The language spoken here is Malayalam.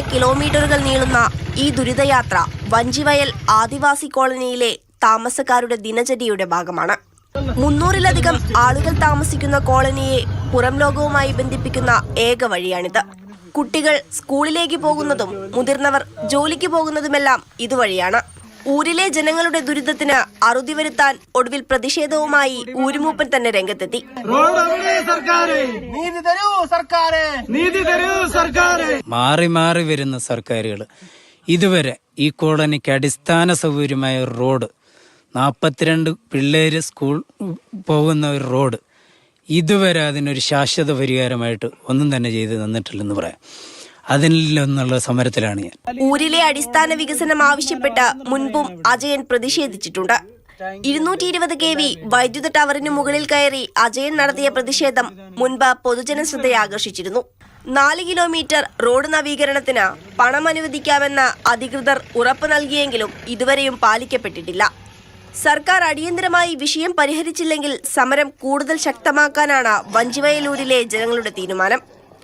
കിലോമീറ്ററുകൾ നീളുന്ന ഈ ദുരിതയാത്ര വഞ്ചിവയൽ ആദിവാസി കോളനിയിലെ താമസക്കാരുടെ ദിനചര്യയുടെ ഭാഗമാണ്. മുന്നൂറിലധികം ആളുകൾ താമസിക്കുന്ന കോളനിയെ പുറം ലോകവുമായി ബന്ധിപ്പിക്കുന്ന ഏക വഴിയാണിത്. കുട്ടികൾ സ്കൂളിലേക്ക് പോകുന്നതും മുതിർന്നവർ ജോലിക്ക് പോകുന്നതുമെല്ലാം ഇതുവഴിയാണ്. ഊരിലെ ജനങ്ങളുടെ ദുരിതത്തിന് അറുതി വരുത്താൻ ഒടുവിൽ പ്രതിഷേധവുമായി ഊരുമൂപ്പൻ തന്നെ രംഗത്തെത്തി. റോഡ് എവിടെ സർക്കാര്. നീതി തരൂ സർക്കാരെ. നീതി തരൂ സർക്കാര്. മാറി മാറി വരുന്ന സർക്കാരുകൾ ഇതുവരെ ഈ കോളനിക്ക് അടിസ്ഥാന സൗകര്യമായ ഒരു റോഡ് നാൽപ്പത്തിരണ്ട് പിള്ളേര് സ്കൂൾ പോകുന്ന ഒരു റോഡ് ഇതുവരെ അതിനൊരു ശാശ്വത പരിഹാരമായിട്ട് ഒന്നും തന്നെ ചെയ്ത് തന്നിട്ടില്ലെന്ന് പറയാം. അതിലൊന്നുള്ള സമരത്തിലാണ് ഞാൻ. ഊരിലെ അടിസ്ഥാന വികസനം ആവശ്യപ്പെട്ട് മുൻപും അജയൻ പ്രതിഷേധിച്ചിട്ടുണ്ട്. ഇരുന്നൂറ്റി ഇരുപത് കെ വി വൈദ്യുത ടവറിന് മുകളിൽ കയറി അജയൻ നടത്തിയ പ്രതിഷേധം മുൻപ് പൊതുജന ശ്രദ്ധയെ ആകർഷിച്ചിരുന്നു. നാല് കിലോമീറ്റർ റോഡ് നവീകരണത്തിന് പണം അനുവദിക്കാമെന്ന് അധികൃതർ ഉറപ്പ് നൽകിയെങ്കിലും ഇതുവരെയും പാലിക്കപ്പെട്ടിട്ടില്ല. സർക്കാർ അടിയന്തരമായി വിഷയം പരിഹരിച്ചില്ലെങ്കിൽ സമരം കൂടുതൽ ശക്തമാക്കാനാണ് വഞ്ചിവയലൂരിലെ ജനങ്ങളുടെ തീരുമാനം.